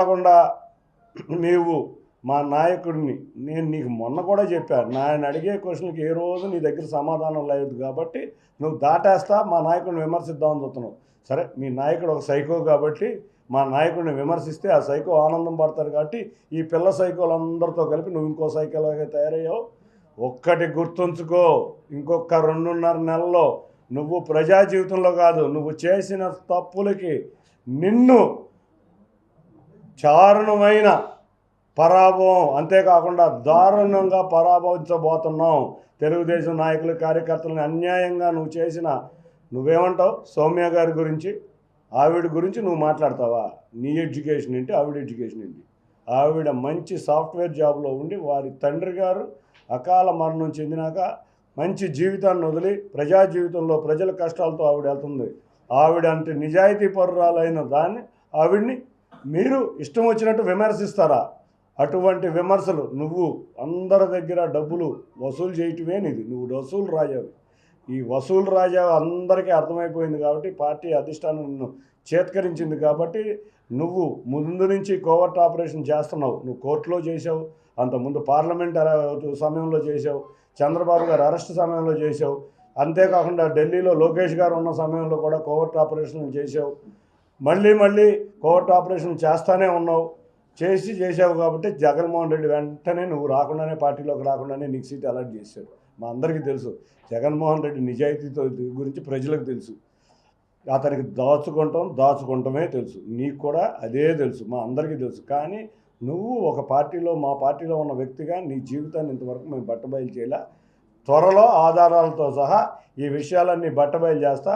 కాకుండా నీవు మా నాయకుడిని నేను నీకు మొన్న కూడా చెప్పాను ఆయన అడిగే క్వశ్చన్కి ఏ రోజు నీ దగ్గర సమాధానం లేదు కాబట్టి నువ్వు దాటేస్తా మా నాయకుడిని విమర్శిద్దామని చూస్తున్నావు సరే మీ నాయకుడు ఒక సైకో కాబట్టి మా నాయకుడిని విమర్శిస్తే ఆ సైకో ఆనందం పడతారు కాబట్టి ఈ పిల్ల సైకోలందరితో కలిపి నువ్వు ఇంకో సైకోలాగా తయారయ్యావు. ఒక్కటి గుర్తుంచుకో ఇంకొక రెండున్నర నెలల్లో నువ్వు ప్రజా జీవితంలో కాదు నువ్వు చేసిన తప్పులకి నిన్ను చారుణమైన పరాభవం అంతేకాకుండా దారుణంగా పరాభవించబోతున్నాం తెలుగుదేశం నాయకులు కార్యకర్తలను అన్యాయంగా నువ్వు చేసిన నువ్వేమంటావు? సౌమ్య గారి గురించి ఆవిడ గురించి నువ్వు మాట్లాడతావా? నీ ఎడ్యుకేషన్ ఏంటి? ఆవిడ ఎడ్యుకేషన్ ఏంటి? ఆవిడ మంచి సాఫ్ట్వేర్ జాబ్లో ఉండి వారి తండ్రి గారు అకాల మరణం చెందినాక మంచి జీవితాన్ని వదిలి ప్రజా జీవితంలో ప్రజల కష్టాలతో ఆవిడ వెళ్తుంది. ఆవిడ అంటే నిజాయితీ పరురాలైన దాన్ని ఆవిడ్ని మీరు ఇష్టం వచ్చినట్టు విమర్శిస్తారా? అటువంటి విమర్శలు నువ్వు అందరి దగ్గర డబ్బులు వసూలు చేయటమే నీది. నువ్వు వసూలు రాజావు. ఈ వసూలు రాజా అందరికీ అర్థమైపోయింది కాబట్టి పార్టీ అధిష్టానం నిన్ను చేత్కరించింది కాబట్టి నువ్వు ముందు నుంచి కోవర్ట్ ఆపరేషన్ చేస్తున్నావు. నువ్వు కోర్టులో చేసావు అంతకుముందు పార్లమెంట్ సమయంలో చేసావు చంద్రబాబు గారు అరెస్ట్ సమయంలో చేసావు అంతేకాకుండా ఢిల్లీలో లోకేష్ గారు ఉన్న సమయంలో కూడా కోవర్ట్ ఆపరేషన్ చేసావు మళ్ళీ మళ్ళీ కోవర్ట్ ఆపరేషన్ చేస్తానే ఉన్నావు. చేసి చేసావు కాబట్టి జగన్మోహన్ రెడ్డి వెంటనే నువ్వు రాకుండానే పార్టీలోకి రాకుండానే నీకు సీట్ అలాట్ చేశాడు. మా అందరికీ తెలుసు. జగన్మోహన్ రెడ్డి నిజాయితీతో గురించి ప్రజలకు తెలుసు. అతనికి దాచుకుంటాం దాచుకుంటమే తెలుసు. నీకు కూడా అదే తెలుసు. మా అందరికీ తెలుసు. కానీ నువ్వు ఒక పార్టీలో మా పార్టీలో ఉన్న వ్యక్తిగా నీ జీవితాన్ని ఇంతవరకు మేము బట్టబయలు చేయలే. త్వరలో ఆధారాలతో సహా ఈ విషయాలన్నీ బట్టబయలు చేస్తా.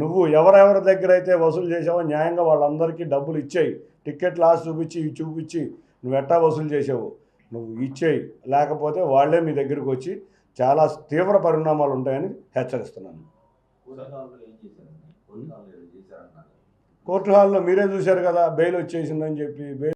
నువ్వు ఎవరెవరి దగ్గర అయితే వసూలు చేసావో న్యాయంగా వాళ్ళందరికీ డబ్బులు ఇచ్చేయి. టికెట్లు ఆశ చూపించి ఇవి చూపించి నువ్వు ఎట్టా వసూలు చేసావు నువ్వు ఇచ్చేయి. లేకపోతే వాళ్ళే మీ దగ్గరికి వచ్చి చాలా తీవ్ర పరిణామాలు ఉంటాయని హెచ్చరిస్తున్నాను. కోర్టు హాల్లో మీరే చూశారు కదా బెయిల్ వచ్చేసిందని చెప్పి